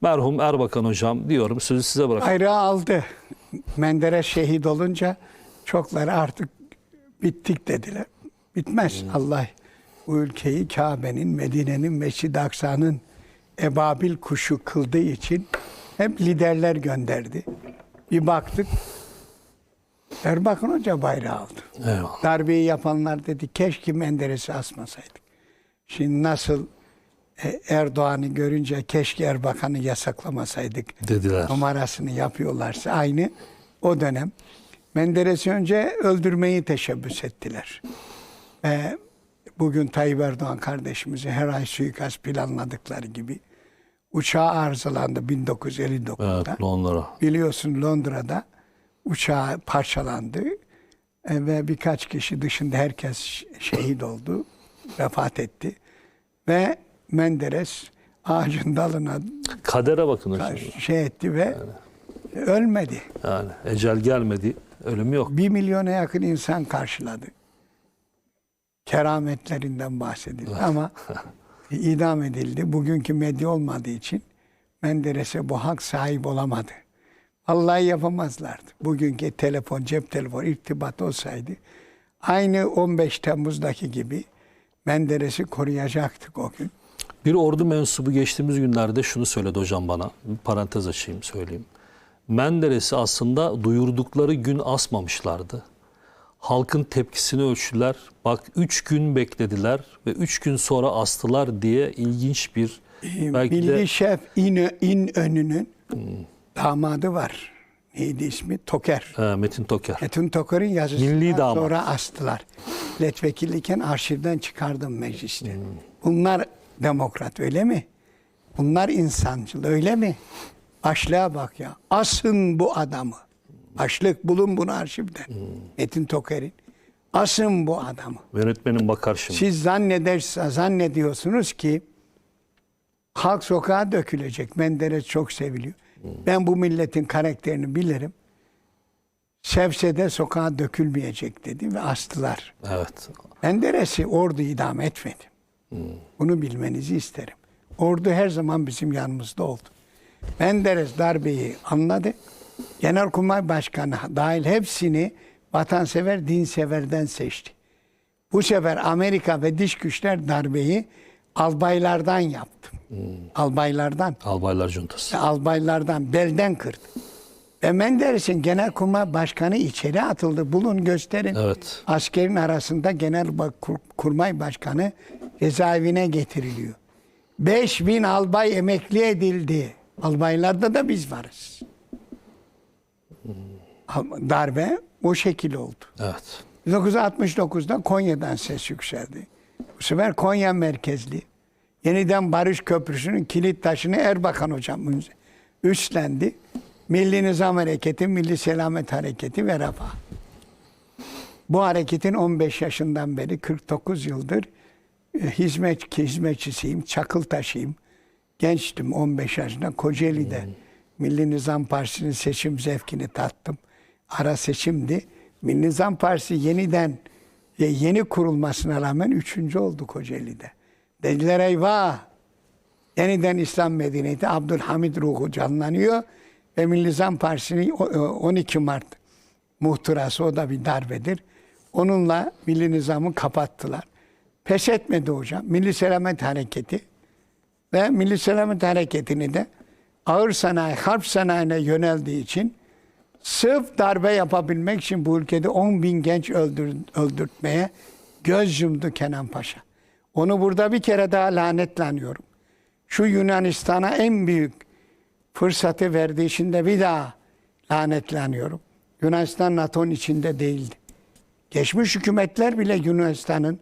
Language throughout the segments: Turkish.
Merhum Erbakan hocam diyorum sözü size bırakıyorum. Bayrağı aldı. Menderes şehit olunca çokları artık bittik dediler. Bitmez. Allah bu ülkeyi Kabe'nin, Medine'nin, Mescid-i Aksa'nın ebabil kuşu kıldığı için hep liderler gönderdi. Bir baktık Erbakan Hoca bayrağı aldı. Eyvallah. Darbeyi yapanlar dedi keşke Menderes'i asmasaydık. Şimdi nasıl Erdoğan'ı görünce keşke Erbakan'ı yasaklamasaydık Dediler. numarasını yapıyorlarsa aynı o dönem Menderes'i önce öldürmeyi teşebbüs ettiler. Ve bugün Tayyip Erdoğan kardeşimizi her ay suikast planladıkları gibi uçağı arızalandı 1959'da. Evet Londra. Biliyorsun Londra'da uçağı parçalandı E, ve birkaç kişi dışında herkes şehit oldu, vefat etti. Ve Menderes ağacın dalına Kadere bakın hocam. şey etti ve ölmedi. Yani ecel gelmedi. Ölüm yok. Bir milyona yakın insan karşıladı. Kerametlerinden bahsedilir ama idam edildi. Bugünkü medya olmadığı için Menderes'e bu hak sahip olamadı. Vallahi yapamazlardı. Bugünkü telefon, cep telefonu irtibat olsaydı aynı 15 Temmuz'daki gibi Menderes'i koruyacaktık o gün. Bir ordu mensubu geçtiğimiz günlerde şunu söyledi hocam bana. Bir parantez açayım söyleyeyim. Menderes'i aslında duyurdukları gün asmamışlardı. Halkın tepkisini ölçtüler. Bak üç gün beklediler ve üç gün sonra astılar diye ilginç bir belki Milli de Şef İn, İnönü'nün damadı var. Neydi ismi? Toker. e, Metin Toker. Metin Toker'in yazısından sonra astılar. Milletvekilliyken arşivden çıkardım mecliste. Bunlar demokrat öyle mi? Bunlar insancıl öyle mi? Başlığa bak ya. Asın bu adamı. Başlık bulun bunu arşivden. Metin Toker'in. Asın bu adamı. Yönetmenin bakar şimdi. Siz zannederse zannediyorsunuz ki halk sokağa dökülecek. Menderes çok seviliyor. Ben bu milletin karakterini bilirim. Sevse de sokağa dökülmeyecek dedi ve astılar. Evet. Menderes'i ordu idam etmedi. Bunu bilmenizi isterim. Ordu her zaman bizim yanımızda oldu. Menderes darbeyi anladı. Genelkurmay Başkanı dahil hepsini vatansever, dinseverden seçti. Bu sefer Amerika ve dış güçler darbeyi albaylardan yaptı. Albaylardan Albaylar Cuntası. albaylardan belden kırdı. Ve Menderes'in genelkurmay başkanı içeri atıldı. Bulun gösterin. Evet. Askerin arasında genelkurmay başkanı cezaevine getiriliyor. 5000 albay emekli edildi. Albaylarda da biz varız. Darbe o şekil oldu. Evet. 1969'da Konya'dan ses yükseldi. Bu sefer Konya merkezli. Yeniden Barış Köprüsü'nün kilit taşını Erbakan hocam üstlendi. Milli Nizam Hareketi, Milli Selamet Hareketi ve Refah. Bu hareketin 15 yaşından beri 49 yıldır hizmet hizmetçisiyim, çakıl taşıyım. Gençtim 15 yaşında Kocaeli'de Milli Nizam Partisi'nin seçim zevkini tattım. Ara seçimdi. Milli Nizam Partisi yeniden e, yeni kurulmasına rağmen üçüncü oldu Kocaeli'de. Dediler eyvah yeniden İslam medeniyeti Abdülhamid ruhu canlanıyor ve Milli Nizam Partisi'nin o- o- 12 Mart muhtırası o da bir darbedir. Onunla Milli Nizam'ı kapattılar. Pes etmedi hocam. Milli Selamet Hareketi ve Milli Selamet Hareketi'ni de ağır sanayi, harp sanayine yöneldiği için sırf darbe yapabilmek için bu ülkede 10 bin genç öldür, öldürtmeye göz yumdu Kenan Paşa. Onu burada bir kere daha lanetleniyorum. Şu Yunanistan'a en büyük fırsatı verdiği için de bir daha lanetleniyorum. Yunanistan NATO'nun içinde değildi. Geçmiş hükümetler bile Yunanistan'ın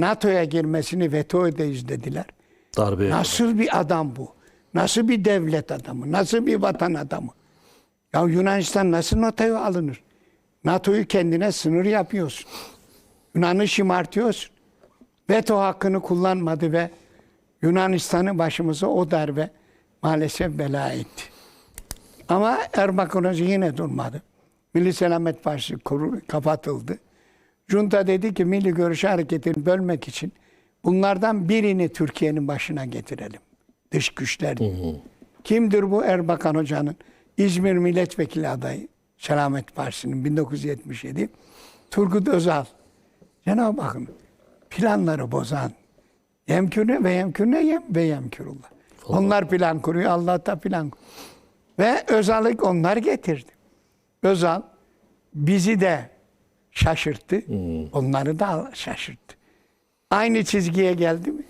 NATO'ya girmesini veto ederiz dediler. Darbe. Nasıl bir adam bu? Nasıl bir devlet adamı? Nasıl bir vatan adamı? Ya Yunanistan nasıl NATO'ya alınır? NATO'yu kendine sınır yapıyorsun. Yunan'ı şımartıyorsun. Veto hakkını kullanmadı ve Yunanistan'ı başımıza o darbe maalesef bela etti. Ama Erbakan Hoca yine durmadı. Milli Selamet Partisi kapatıldı. Junta dedi ki Milli Görüş Hareketi'ni bölmek için bunlardan birini Türkiye'nin başına getirelim. Dış güçler. Kimdir bu Erbakan Hoca'nın? İzmir Milletvekili adayı. Selamet Partisi'nin 1977. Turgut Özal. Cenab-ı Hakk'ın planları bozan. Yemkürne ve yemkürne yem ve yemkürullah. Onlar plan kuruyor, Allah da plan kuruyor. Ve Özal'ı onlar getirdi. Özal bizi de şaşırttı. Onları da şaşırttı. Aynı çizgiye geldi mi?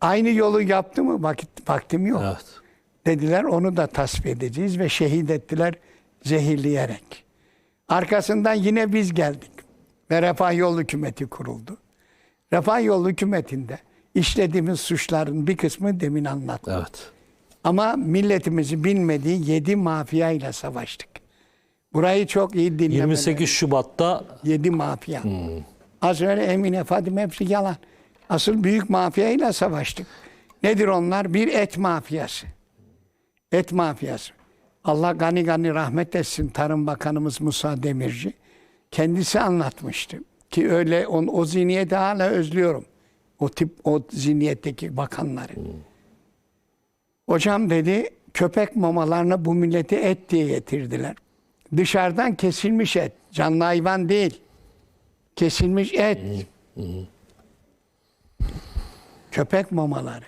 Aynı yolu yaptı mı? Vakit vaktim yok. Evet. Dediler onu da tasfiye edeceğiz ve şehit ettiler zehirleyerek. Arkasından yine biz geldik ve Refah Yol Hükümeti kuruldu. Refah Yol Hükümeti'nde işlediğimiz suçların bir kısmı demin anlattım. Evet. Ama milletimizi bilmediği yedi mafya ile savaştık. Burayı çok iyi dinlemeleri. 28 Şubat'ta Yedi mafya. Az önce Emine, Fadime hepsi yalan. Asıl büyük mafya ile savaştık. Nedir onlar? Bir et mafyası. Et mafyası. Allah gani gani rahmet etsin Tarım Bakanımız Musa Demirci. Kendisi anlatmıştı. Ki öyle on, o zihniyeti hala özlüyorum. O tip o zihniyetteki bakanları. Hocam dedi köpek mamalarını bu millete et diye getirdiler. Dışarıdan kesilmiş et. Canlı hayvan değil. Kesilmiş et. Köpek mamaları.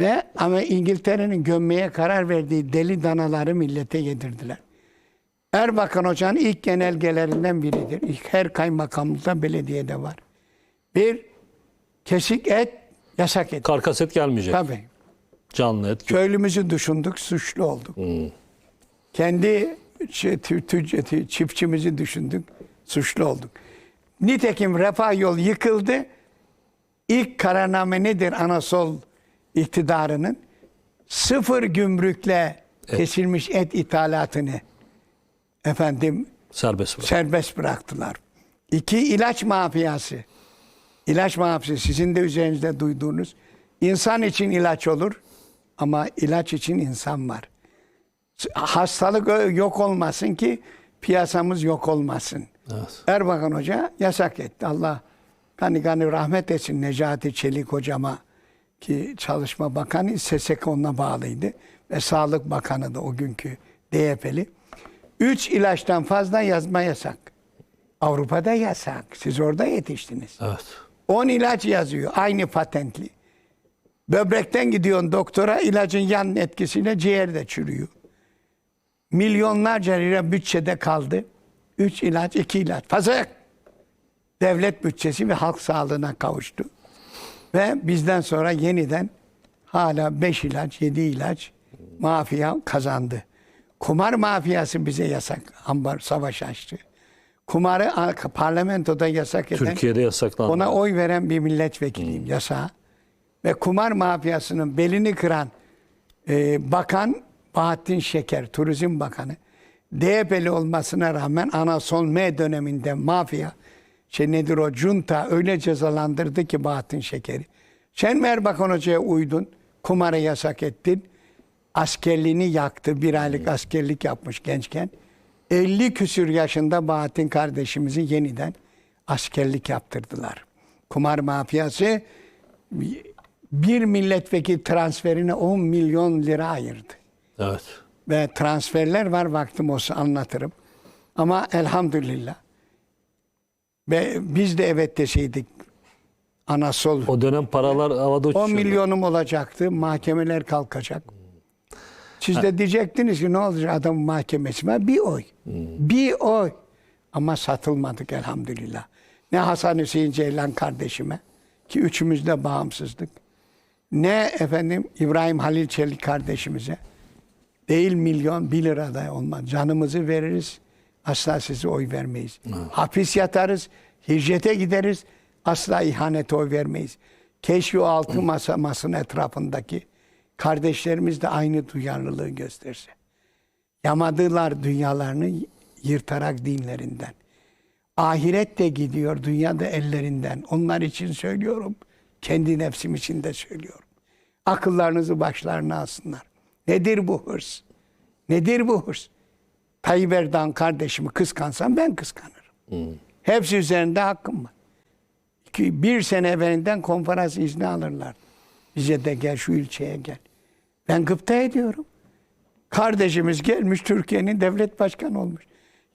Ve ama İngiltere'nin gömmeye karar verdiği deli danaları millete yedirdiler. Erbakan Hoca'nın ilk genelgelerinden biridir. İlk her kaymakamlıkta belediyede var. Bir, kesik et yasak et. karkas et gelmeyecek. Tabii. Canlı et. Köylümüzü düşündük, suçlu olduk. Kendi şey, tü- tüc- çiftçimizi düşündük, suçlu olduk. Nitekim refah yol yıkıldı. İlk kararname nedir Anasol iktidarının? Sıfır gümrükle kesilmiş et ithalatını efendim Serbest bırak. serbest bıraktılar. İki ilaç mafyası. İlaç mafyası sizin de üzerinizde duyduğunuz. İnsan için ilaç olur ama ilaç için insan var. Hastalık ö- yok olmasın ki piyasamız yok olmasın. Evet. Erbakan Hoca yasak etti. Allah gani gani rahmet etsin Necati Çelik hocama ki Çalışma Bakanı SSK onunla bağlıydı. Ve Sağlık Bakanı da o günkü DYP'li. Üç ilaçtan fazla yazma yasak. Avrupa'da yasak. Siz orada yetiştiniz. Evet. 10 ilaç yazıyor. Aynı patentli. Böbrekten gidiyorsun doktora ilacın yan etkisiyle ciğer de çürüyor. Milyonlarca lira bütçede kaldı. 3 ilaç, 2 ilaç. Fazla. Devlet bütçesi ve halk sağlığına kavuştu. Ve bizden sonra yeniden hala 5 ilaç, 7 ilaç mafya kazandı. Kumar mafyası bize yasak. Ambar savaş açtı. Kumarı parlamentoda yasak eden Türkiye'de yasaklandı. ona oy veren bir milletvekiliyim yasa. Ve kumar mafyasının belini kıran e, bakan Bahattin Şeker, Turizm Bakanı. DYP'li olmasına rağmen ana son M döneminde mafya, şey nedir o, junta öyle cezalandırdı ki Bahattin Şeker'i. Sen mi Erbakan Hoca'ya uydun, kumarı yasak ettin, askerliğini yaktı, bir aylık askerlik yapmış gençken. 50 küsür yaşında Bahattin kardeşimizi yeniden askerlik yaptırdılar. Kumar mafyası bir milletvekili transferine 10 milyon lira ayırdı. Evet. Ve transferler var vaktim olsa anlatırım. Ama elhamdülillah. Ve biz de evet deseydik Anasol O dönem paralar havada 10 uçuşuyordu. milyonum olacaktı. Mahkemeler kalkacak. Siz de diyecektiniz ki ne olacak adamın mahkemesi var? Bir oy. Bir oy. Ama satılmadık elhamdülillah. Ne Hasan Hüseyin Ceylan kardeşime ki üçümüz de bağımsızdık. Ne efendim İbrahim Halil Çelik kardeşimize. Değil milyon bir lira da olmaz. Canımızı veririz. Asla size oy vermeyiz. Hapis yatarız. Hicrete gideriz. Asla ihanete oy vermeyiz. Keşke o altı masa masının etrafındaki kardeşlerimiz de aynı duyarlılığı gösterse. Yamadılar dünyalarını yırtarak dinlerinden. Ahiret de gidiyor, dünya da ellerinden. Onlar için söylüyorum, kendi nefsim için de söylüyorum. Akıllarınızı başlarına alsınlar. Nedir bu hırs? Nedir bu hırs? Tayyip Erdoğan kardeşimi kıskansam ben kıskanırım. Hepsi üzerinde hakkım var. İki, bir sene evvelinden konferans izni alırlar. Bize de gel şu ilçeye gel. Ben gıpta ediyorum. Kardeşimiz gelmiş Türkiye'nin devlet başkanı olmuş.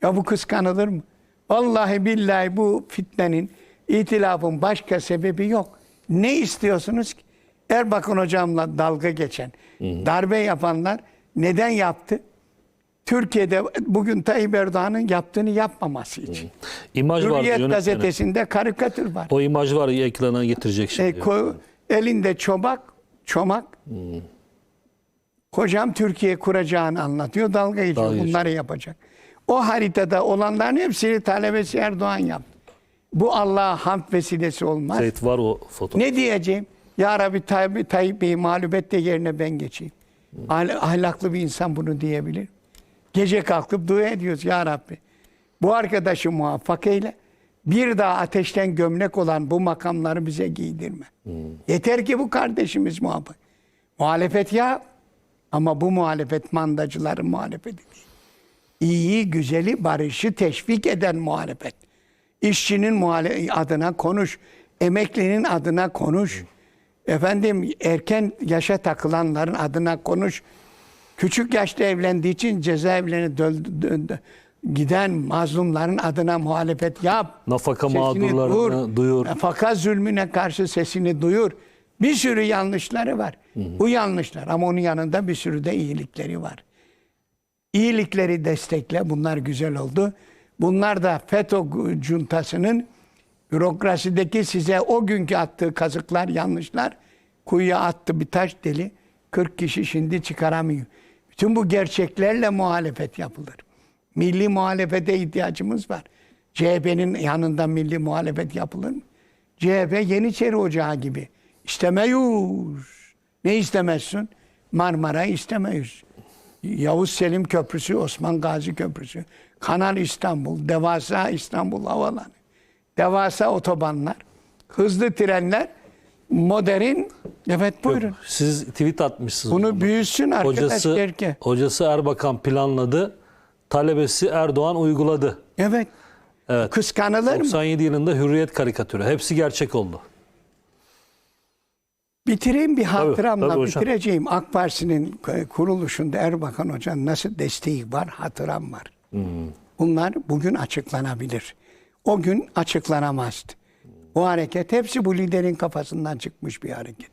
Ya bu kıskanılır mı? Vallahi billahi bu fitnenin, itilafın başka sebebi yok. Ne istiyorsunuz ki? Erbakan hocamla dalga geçen, darbe yapanlar neden yaptı? Türkiye'de bugün Tayyip Erdoğan'ın yaptığını yapmaması için. İmaj var Hürriyet yönetmenin. gazetesinde karikatür var. O imaj var ekrana getirecek şimdi. E, ko- elinde çomak, çomak. Hocam Türkiye kuracağını anlatıyor. Dalga geçiyor. Dalga geçiyor. Bunları yapacak. O haritada olanların hepsini talebesi Erdoğan yaptı. Bu Allah'a hamd vesilesi olmaz. Seyit var o fotoğraf. Ne diyeceğim? Ya Rabbi Tayyip, Tayyip Bey'i mağlup et de yerine ben geçeyim. Ahl- Ahlaklı bir insan bunu diyebilir. Gece kalkıp dua ediyoruz ya Rabbi. Bu arkadaşı muvaffak eyle. Bir daha ateşten gömlek olan bu makamları bize giydirme. Yeter ki bu kardeşimiz muvaffak. Muhalefet ya ama bu muhalefet mandacıların muhalefeti değil. İyiyi, güzeli, barışı teşvik eden muhalefet. İşçinin muhale- adına konuş. Emeklinin adına konuş. Efendim erken yaşa takılanların adına konuş. Küçük yaşta evlendiği için cezaevlerine dö- dö- dö- giden mazlumların adına muhalefet yap. Nafaka mağdurlarını duyur. Nafaka zulmüne karşı sesini duyur. Bir sürü yanlışları var. Bu yanlışlar ama onun yanında bir sürü de iyilikleri var. İyilikleri destekle. Bunlar güzel oldu. Bunlar da FETÖ cuntasının bürokrasideki size o günkü attığı kazıklar, yanlışlar kuyuya attı bir taş deli. 40 kişi şimdi çıkaramıyor. Bütün bu gerçeklerle muhalefet yapılır. Milli muhalefete ihtiyacımız var. CHP'nin yanında milli muhalefet yapılır mı? CHP Yeniçeri Ocağı gibi. İstemiyoruz. Ne istemezsin? Marmara istemiyoruz. Yavuz Selim Köprüsü, Osman Gazi Köprüsü, Kanal İstanbul, devasa İstanbul havalanı, devasa otobanlar, hızlı trenler, modern, evet buyurun. Siz tweet atmışsınız. Bunu büyüsün arkadaş hocası, derken. hocası Erbakan planladı. Talebesi Erdoğan uyguladı. Evet. Evet. Kıskanılır mı? 97 yılında Hürriyet karikatürü. Hepsi gerçek oldu. Bitireyim bir hatıramla tabii hocam. bitireceğim. AK Parti'nin e, kuruluşunda Erbakan Hoca'nın nasıl desteği var hatıram var. Hmm. Bunlar bugün açıklanabilir. O gün açıklanamazdı. Bu hareket hepsi bu liderin kafasından çıkmış bir hareket.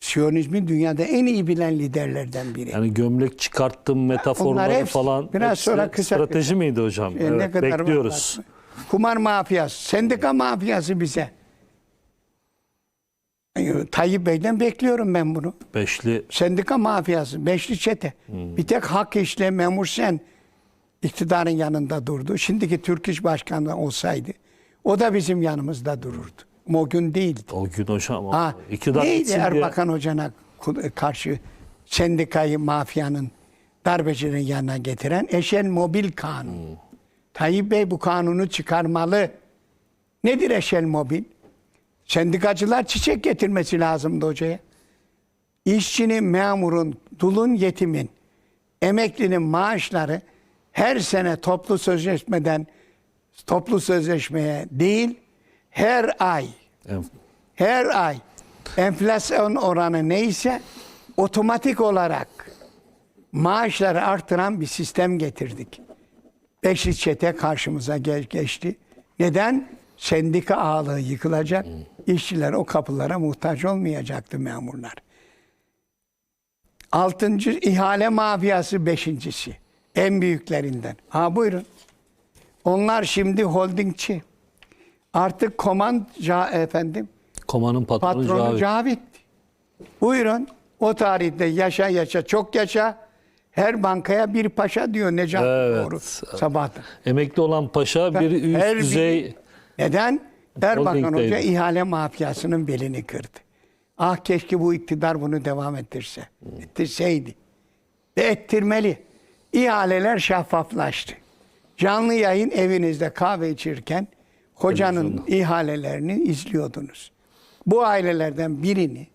Siyonizmi dünyada en iyi bilen liderlerden biri. Yani gömlek çıkarttım metaforları hepsi- falan. biraz hepsi sonra kısa strateji kısa. miydi hocam? E, evet, bekliyoruz. var. Kumar mafyası, sendika mafyası bize. E, Tayyip Bey'den bekliyorum ben bunu. Beşli Sendika mafyası, beşli çete. Bir tek hak işle memur sen iktidarın yanında durdu. Şimdiki Türk İş Başkanı olsaydı o da bizim yanımızda dururdu. Ama o gün değildi. o gün hocam. Ha, İktidar neydi gitsin diye- Erbakan Hoca'na karşı sendikayı mafyanın darbecilerin yanına getiren Eşen Mobil Kanunu. Tayyip Bey bu kanunu çıkarmalı. Nedir Eşen Mobil? Sendikacılar çiçek getirmesi lazımdı hocaya. İşçinin, memurun, dulun, yetimin, emeklinin maaşları her sene toplu sözleşmeden toplu sözleşmeye değil her ay Evet. her ay enflasyon oranı neyse otomatik olarak maaşları artıran bir sistem getirdik. Beşli çete karşımıza gel- geçti. Neden? Sendika ağlığı yıkılacak. İşçiler o kapılara muhtaç olmayacaktı memurlar. Altıncı ihale mafyası beşincisi. En büyüklerinden. Ha buyurun. Onlar şimdi holdingçi. Artık komand ca- efendim Komanın patronu, patronu Cavit. Cavit. Buyurun. O tarihte yaşa yaşa çok yaşa. Her bankaya bir paşa diyor Necati Evet. Doğru sabahta. Emekli olan paşa bir üst Her düzey Neden? Erbakan. Hoca ihale mafyasının belini kırdı. Ah keşke bu iktidar bunu devam ettirse. Ettirseydi. Ve ettirmeli. İhaleler şeffaflaştı. Canlı yayın evinizde kahve içirken hocanın ihalelerini izliyordunuz. Bu ailelerden birini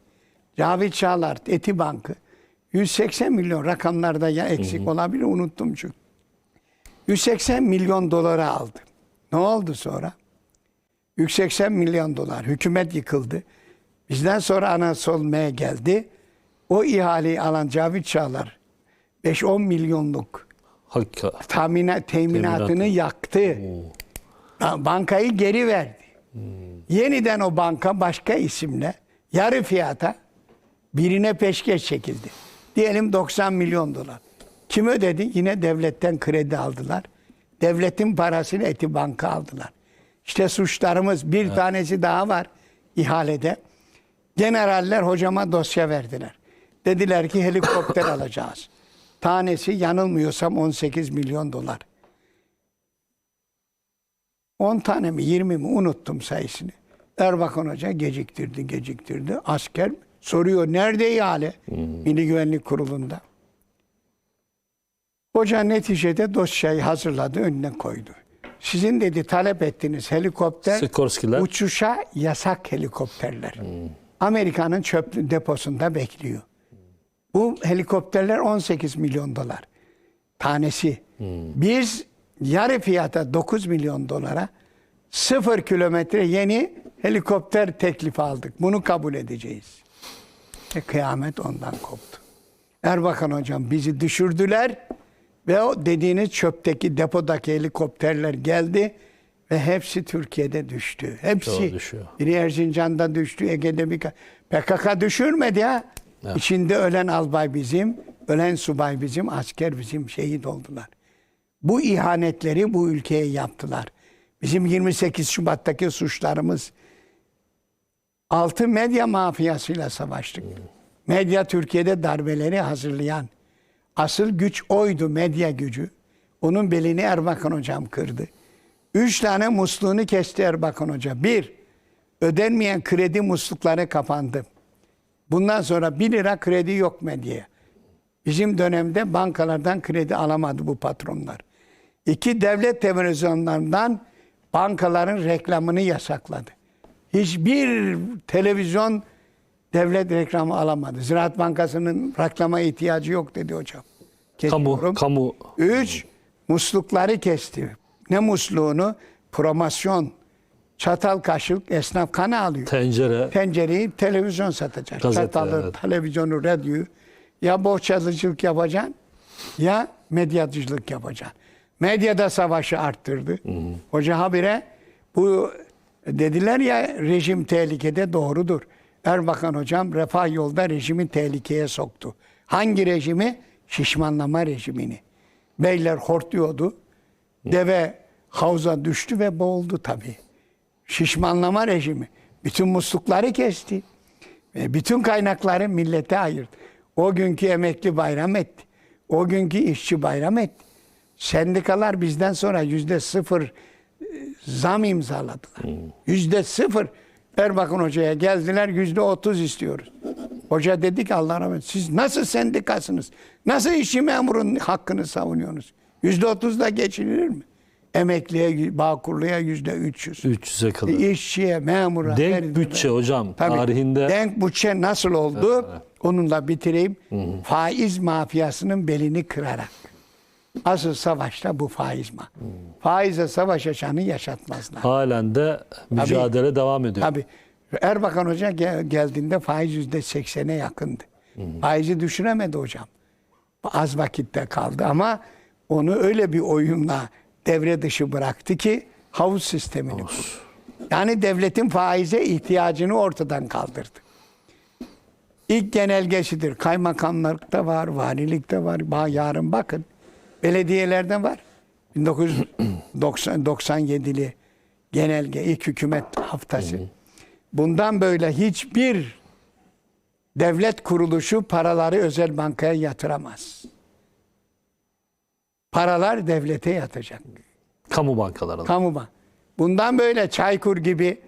Cavit Çağlar Eti Bankı 180 milyon rakamlarda ya eksik olabilir unuttum çünkü. 180 milyon dolara aldı. Ne oldu sonra? 180 milyon dolar. Hükümet yıkıldı. Bizden sonra ana solmaya geldi. O ihaleyi alan Cavit Çağlar 5-10 milyonluk Hakika. tahmina, teminatını Teminatı. yaktı. Ha, Bankayı geri verdi. Yeniden o banka başka isimle yarı fiyata birine peşkeş çekildi. Diyelim 90 milyon dolar. Kim ödedi? Yine devletten kredi aldılar. Devletin parasını eti banka aldılar. İşte suçlarımız bir tanesi daha var ihalede. Generaller hocama dosya verdiler. Dediler ki helikopter alacağız. Tanesi yanılmıyorsam 18 milyon dolar. 10 tane mi 20 mi unuttum sayısını. Erbakan Hoca geciktirdi geciktirdi. Asker soruyor nerede ihale? Milli Güvenlik Kurulu'nda. Hoca neticede dosyayı hazırladı önüne koydu. Sizin dedi talep ettiğiniz helikopter Sikorskiler. uçuşa yasak helikopterler. Amerika'nın çöp deposunda bekliyor. Bu helikopterler 18 milyon dolar tanesi. Biz yarı fiyata 9 milyon dolara sıfır kilometre yeni helikopter teklifi aldık. Bunu kabul edeceğiz. E, kıyamet ondan koptu. Erbakan hocam bizi düşürdüler ve o dediğiniz çöpteki depodaki helikopterler geldi ve hepsi Türkiye'de düştü. Hepsi. Biri Erzincan'da düştü, Ege'de bir... PKK düşürmedi ya. İçinde ölen albay bizim, ölen subay bizim, asker bizim şehit oldular. Bu ihanetleri bu ülkeye yaptılar. Bizim 28 Şubat'taki suçlarımız altı medya mafyasıyla savaştık. Medya Türkiye'de darbeleri hazırlayan asıl güç oydu medya gücü. Onun belini Erbakan hocam kırdı. Üç tane musluğunu kesti Erbakan hoca. Bir, ödenmeyen kredi muslukları kapandı. Bundan sonra 1 lira kredi yok medyaya. Bizim dönemde bankalardan kredi alamadı bu patronlar. İki, devlet televizyonlarından bankaların reklamını yasakladı. Hiçbir televizyon devlet reklamı alamadı. Ziraat Bankası'nın reklama ihtiyacı yok dedi hocam. Kamu, kamu Üç, muslukları kesti. Ne musluğunu? Promosyon. Çatal kaşık esnaf kana alıyor. tencere. Tencereyi televizyon satacak. Gazete, Çatalı, evet. televizyonu, radyoyu. Ya bohçacılık yapacaksın ya medyacılık yapacaksın. Medyada savaşı arttırdı. Hoca habire bu dediler ya rejim tehlikede doğrudur. Erbakan hocam refah yolda rejimi tehlikeye soktu. Hangi rejimi? Şişmanlama rejimini. Beyler hortluyordu. Deve havuza düştü ve boğuldu tabii. Şişmanlama rejimi. Bütün muslukları kesti. Ve bütün kaynakları millete ayırdı. O günkü emekli bayram etti. O günkü işçi bayram etti. Sendikalar bizden sonra yüzde sıfır e, zam imzaladılar. Yüzde sıfır. Erbakan Hoca'ya geldiler yüzde otuz istiyoruz. Hoca dedi ki Allah rahmet siz nasıl sendikasınız? Nasıl işçi memurun hakkını savunuyorsunuz? Yüzde otuzda geçinilir mi? Emekliye, bağkurluya yüzde üç yüz. 300'e kadar. İşçiye, memura. Denk herkese. bütçe hocam. Tabii. Tarihinde Denk bütçe nasıl oldu? Onunla bitireyim. Faiz mafyasının belini kırarak. Asıl savaşta bu faiz ma. Faize savaş açanı yaşatmazlar. halen de mücadele devam ediyor. Tabii. Erbakan Hoca gel- geldiğinde faiz yüzde seksene yakındı. Faizi düşüremedi hocam. Az vakitte kaldı ama onu öyle bir oyunla devre dışı bıraktı ki havuz sistemini kurdu. Yani devletin faize ihtiyacını ortadan kaldırdı. İlk genelgesidir. Kaymakamlıkta var, valilikte var. Yarın bakın. Belediyelerde var. 1997'li genelge, ilk hükümet haftası. Bundan böyle hiçbir devlet kuruluşu paraları özel bankaya yatıramaz. Paralar devlete yatacak. Kamu bankalarında. Kamu bank. Bundan böyle Çaykur gibi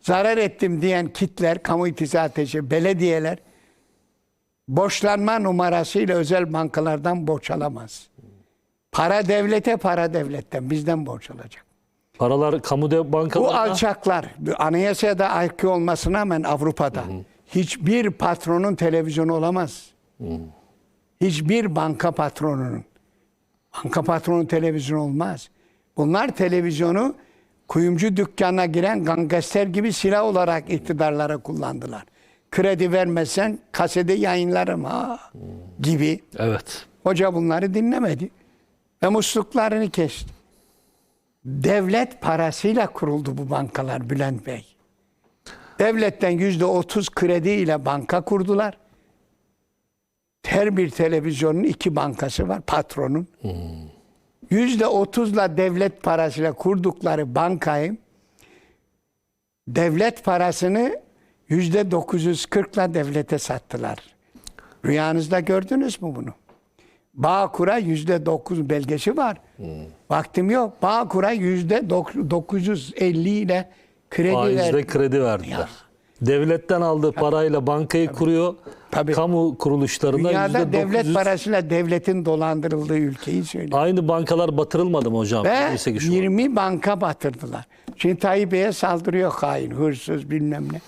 zarar ettim diyen kitler, kamu itizateci, belediyeler borçlanma numarasıyla özel bankalardan borç alamaz. Para devlete, para devletten. Bizden borç alacak. Paralar kamu de Bu bankalarında. alçaklar, bu anayasada aykırı olmasına rağmen Avrupa'da hiçbir patronun televizyonu olamaz. Hiçbir banka patronunun. Banka patronu televizyon olmaz. Bunlar televizyonu kuyumcu dükkanına giren gangster gibi silah olarak iktidarlara kullandılar. kredi vermezsen kasede yayınlarım ha gibi. Evet. Hoca bunları dinlemedi ve musluklarını kesti. Devlet parasıyla kuruldu bu bankalar Bülent Bey. Devletten yüzde otuz krediyle banka kurdular. Her bir televizyonun iki bankası var patronun. Yüzde otuzla devlet parasıyla kurdukları bankayı devlet parasını yüzde 940'la devlete sattılar. Rüyanızda gördünüz mü bunu? Bağkur'a yüzde 9 belgesi var. Vaktim yok. Bağkur'a yüzde dok- 950 ile kredi Faizle verdi. kredi verdiler. Devletten aldığı parayla bankayı kuruyor. Tabii. Kamu kuruluşlarına Dünyada devlet 900 parasıyla devletin dolandırıldığı ülkeyi söylüyor. Aynı bankalar batırılmadı mı hocam? Ve Neyse ki şu an. 20 banka batırdılar. Şimdi Tayyip Bey'e saldırıyor hain, hırsız bilmem ne.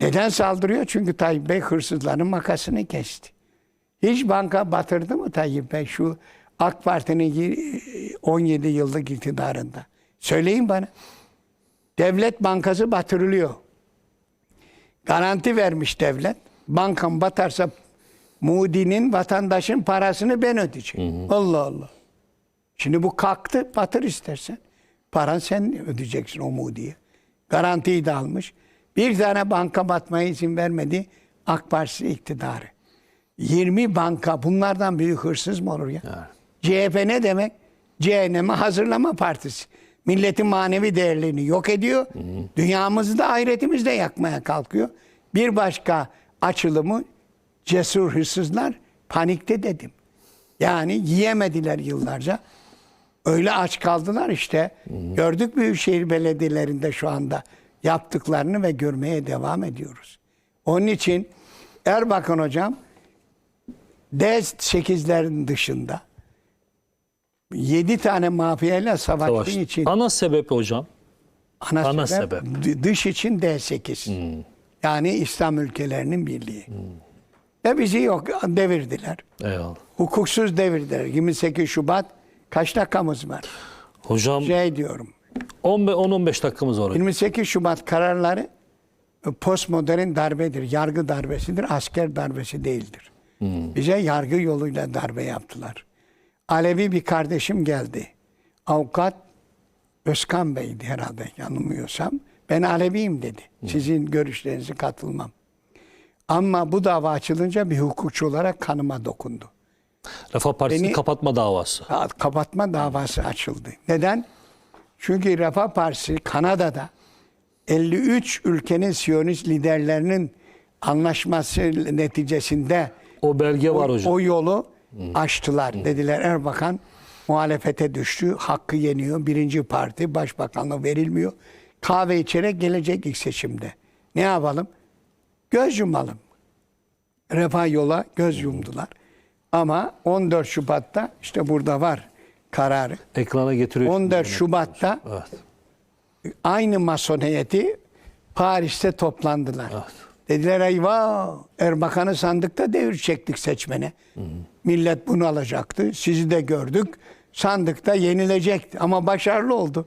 Neden saldırıyor? Çünkü Tayyip Bey hırsızların makasını kesti. Hiç banka batırdı mı Tayyip Bey şu AK Parti'nin y- 17 yıllık iktidarında? Söyleyin bana. Devlet bankası batırılıyor. Garanti vermiş devlet. Bankam batarsa Moody'nin vatandaşın parasını ben ödeyeceğim. Allah Allah. Şimdi bu kalktı batır istersen. Paran sen ödeyeceksin o Moody'ye. Garantiyi de almış. Bir tane banka batmaya izin vermedi. AK Partisi iktidarı. 20 banka bunlardan büyük hırsız mı olur ya? CHP ne demek? Cehenneme hazırlama partisi. Milletin manevi değerlerini yok ediyor. Dünyamızı da ahiretimizi de yakmaya kalkıyor. Bir başka açılımı cesur hırsızlar panikte dedim. Yani yiyemediler yıllarca. Öyle aç kaldılar işte. Gördük büyükşehir belediyelerinde şu anda yaptıklarını ve görmeye devam ediyoruz. Onun için Erbakan hocam D8'lerin dışında 7 tane mafyayla savaştığı Savaş. için Ana sebebi hocam. ana, ana sebep, d- dış için D8. Yani İslam ülkelerinin birliği. Ve bizi yok devirdiler. Eyvallah. Hukuksuz devirdiler. 28 Şubat kaç dakikamız var? Hocam Şey diyorum. 10-15 dakikamız var. hocam. 28 Şubat kararları e, postmodern darbedir. Yargı darbesidir. Asker darbesi değildir. Bize yargı yoluyla darbe yaptılar. Alevi bir kardeşim geldi. Avukat Özkan Bey'di herhalde yanılmıyorsam. Ben Aleviyim dedi. Sizin görüşlerinize katılmam. Ama bu dava açılınca bir hukukçu olarak kanıma dokundu. Refah Partisi'nin Beni- kapatma davası. Ha, kapatma davası açıldı. Neden? Çünkü Refah Partisi Kanada'da 53 ülkenin Siyonist liderlerinin anlaşması neticesinde O belge var hocam. o yolu açtılar. Dediler Erbakan muhalefete düştü, hakkı yeniyor. Birinci parti başbakanlığı verilmiyor. Kahve içerek gelecek ilk seçimde. Ne yapalım? Göz yumalım. Refah yola göz yumdular. Ama 14 Şubat'ta işte burada var kararı. Ekrana getiriyor. 14 Şubat'ta Evet. aynı mason heyeti Paris'te toplandılar. Dediler eyvah Erbakan'ı sandıkta devir çektik seçmene. Millet bunu alacaktı. Sizi de gördük. Sandıkta yenilecekti ama başarılı oldu.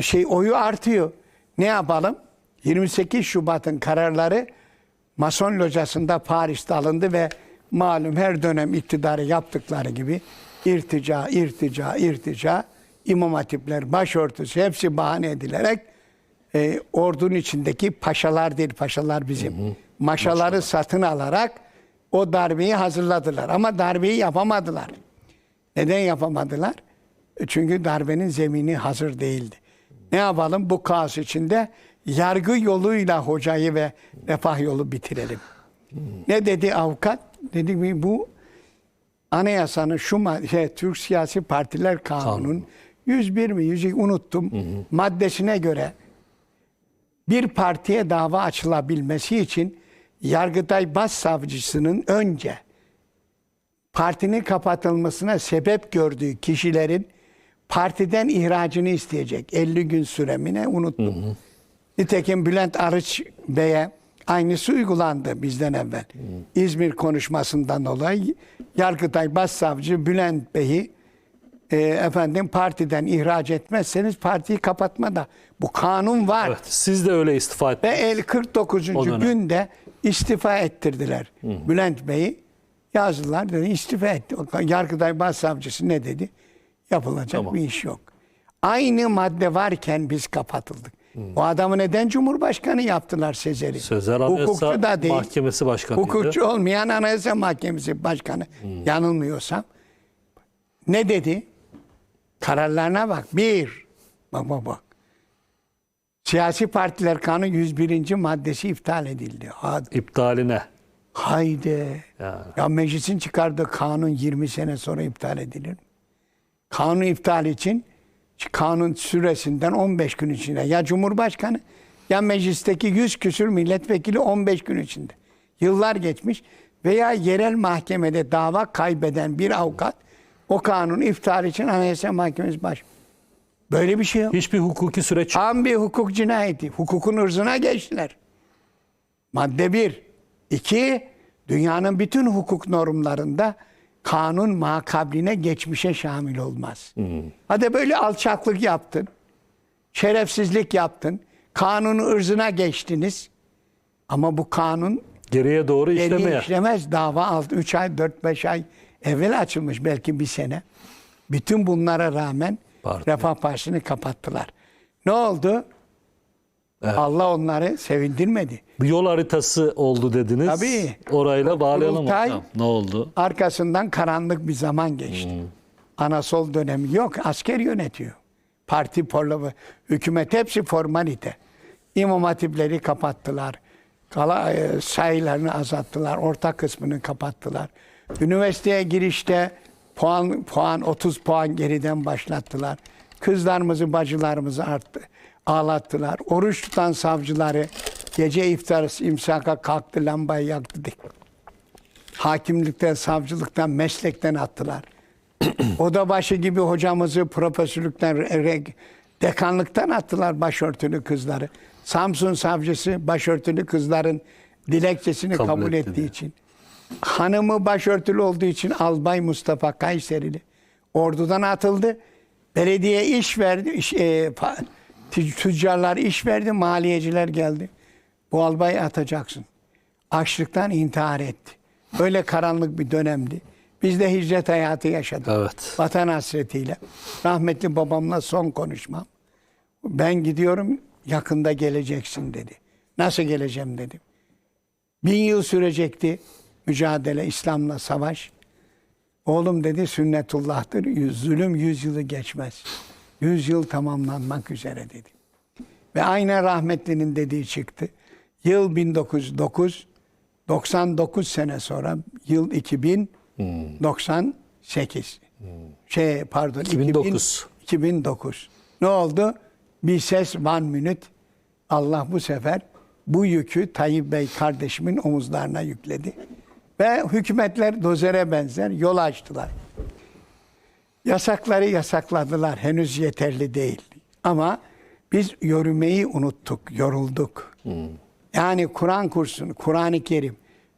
Şey oyu artıyor. Ne yapalım? 28 Şubat'ın kararları Mason locasında Paris'te alındı ve malum her dönem iktidarı yaptıkları gibi irtica, irtica, irtica, imam hatipler, başörtüsü hepsi bahane edilerek e, ordunun içindeki paşalar değil, paşalar bizim. Maşaları satın alarak o darbeyi hazırladılar. Ama darbeyi yapamadılar. Neden yapamadılar? E, Çünkü darbenin zemini hazır değildi. Ne yapalım? Bu kaos içinde yargı yoluyla hocayı ve refah yolu bitirelim. Ne dedi avukat? Dedi ki bu anayasanın şu şey, Türk Siyasi Partiler Kanunu'nun 101 mi 102 unuttum maddesine göre bir partiye dava açılabilmesi için Yargıtay Başsavcısının önce partinin kapatılmasına sebep gördüğü kişilerin partiden ihracını isteyecek. 50 gün süremine unuttum. Nitekim Bülent Arıç Bey'e aynısı uygulandı bizden evvel. İzmir konuşmasından dolayı Yargıtay Başsavcı Bülent Bey'i e, efendim partiden ihraç etmezseniz partiyi kapatma da bu kanun var. Evet, siz de öyle istifa Ve ettiniz. el 49. O dönem. günde istifa ettirdiler. Bülent Bey'i yazdılar dedi istifa etti. Yargıtay Başsavcısı ne dedi? Yapılacak Tamam. bir iş yok. Aynı madde varken biz kapatıldık. O adamı neden Cumhurbaşkanı yaptılar Sezer'i? Anayasa Hukukçu da değil. Mahkemesi Başkanıydı. Hukukçu olmayan Anayasa Mahkemesi Başkanı yanılmıyorsam. Ne dedi? Kararlarına bak. Bir. Bak bak bak. Siyasi partiler kanun 101. maddesi iptal edildi. Hadi. İptaline. Haydi. Yani. Ya meclisin çıkardığı kanun 20 sene sonra iptal edilir mi? Kanun iptal için kanun süresinden 15 gün içinde ya Cumhurbaşkanı ya meclisteki 100 küsür milletvekili 15 gün içinde. Yıllar geçmiş veya yerel mahkemede dava kaybeden bir avukat o kanun iptal için Anayasa Mahkemesi baş. Böyle bir şey yok. Hiçbir hukuki süreç yok. Tam bir hukuk cinayeti. Hukukun ırzına geçtiler. Madde bir. İki, dünyanın bütün hukuk normlarında kanun makabline geçmişe şamil olmaz. Hadi böyle alçaklık yaptın, şerefsizlik yaptın, kanunu ırzına geçtiniz. Ama bu kanun Geriye doğru işlemeye. işlemez. Dava 6, 3 ay, 4-5 ay evvel açılmış belki bir sene. Bütün bunlara rağmen Parti. Refah Partisi'ni kapattılar. Ne oldu? Evet. Allah onları sevindirmedi. Bir yol haritası oldu dediniz. Tabii. Orayla bağlayalım Kurultay- hocam. Ne oldu? Arkasından karanlık bir zaman geçti. Anasol dönemi yok. Asker yönetiyor. Parti porlama, hükümet hepsi formalite. İmam hatipleri kapattılar. Kala, e, sayılarını azalttılar. Orta kısmını kapattılar. Üniversiteye girişte puan puan 30 puan geriden başlattılar. Kızlarımızı, bacılarımızı arttı, ağlattılar. Oruç tutan savcıları gece iftarı imsaka kalktı, lambayı yaktı. Hakimlikten, savcılıktan, meslekten attılar. Oda başı gibi hocamızı profesörlükten, dekanlıktan attılar başörtülü kızları. Samsun savcısı başörtülü kızların dilekçesini Kabul kabul, etti ettiği diye. için. Hanımı başörtülü olduğu için Albay Mustafa Kayserili ordudan atıldı. Belediye iş verdi, iş, e, tüccarlar iş verdi, maliyeciler geldi. Bu albayı atacaksın. Açlıktan intihar etti. Öyle karanlık bir dönemdi. Biz de hicret hayatı yaşadık. Evet. Vatan hasretiyle. Rahmetli babamla son konuşmam. Ben gidiyorum yakında geleceksin dedi. Nasıl geleceğim dedim. Bin yıl sürecekti mücadele, İslam'la savaş. Oğlum dedi sünnetullah'tır. Yüz, zulüm yüz yılı geçmez. Yüz yıl tamamlanmak üzere dedi. Ve aynen rahmetlinin dediği çıktı. Yıl 1909, 99 sene sonra yıl 2098. Şey pardon 2009. 2009. Ne oldu? Bir ses one minute. Allah bu sefer bu yükü Tayyip Bey kardeşimin omuzlarına yükledi. Ve hükümetler dozere benzer yol açtılar. Yasakları yasakladılar. Henüz yeterli değil. Ama biz yürümeyi unuttuk, yorulduk. Yani Kur'an kursunu, Kur'an-ı Kerim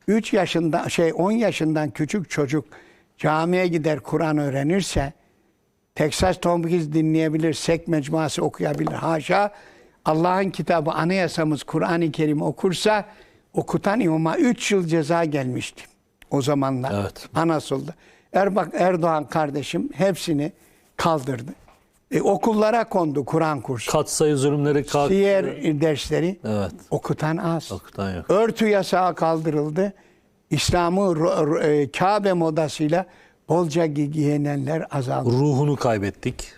3 yaşında şey 10 yaşından küçük çocuk camiye gider Kur'an öğrenirse Texas Tomkins dinleyebilir, sek mecmuası okuyabilir. Haşa Allah'ın kitabı anayasamız Kur'an-ı Kerim okursa okutan imama 3 yıl ceza gelmişti. O zamanlar. Evet. Anasol'da. Erbak Erdoğan kardeşim hepsini kaldırdı. E, okullara kondu Kur'an kursu. Katsayı zulümleri kalktı. Diğer dersleri Evet. okutan az. Okutan yok. Örtü yasağı kaldırıldı. İslam'ı e, Kabe modasıyla bolca gi- giyinenler azaldı. Ruhunu kaybettik.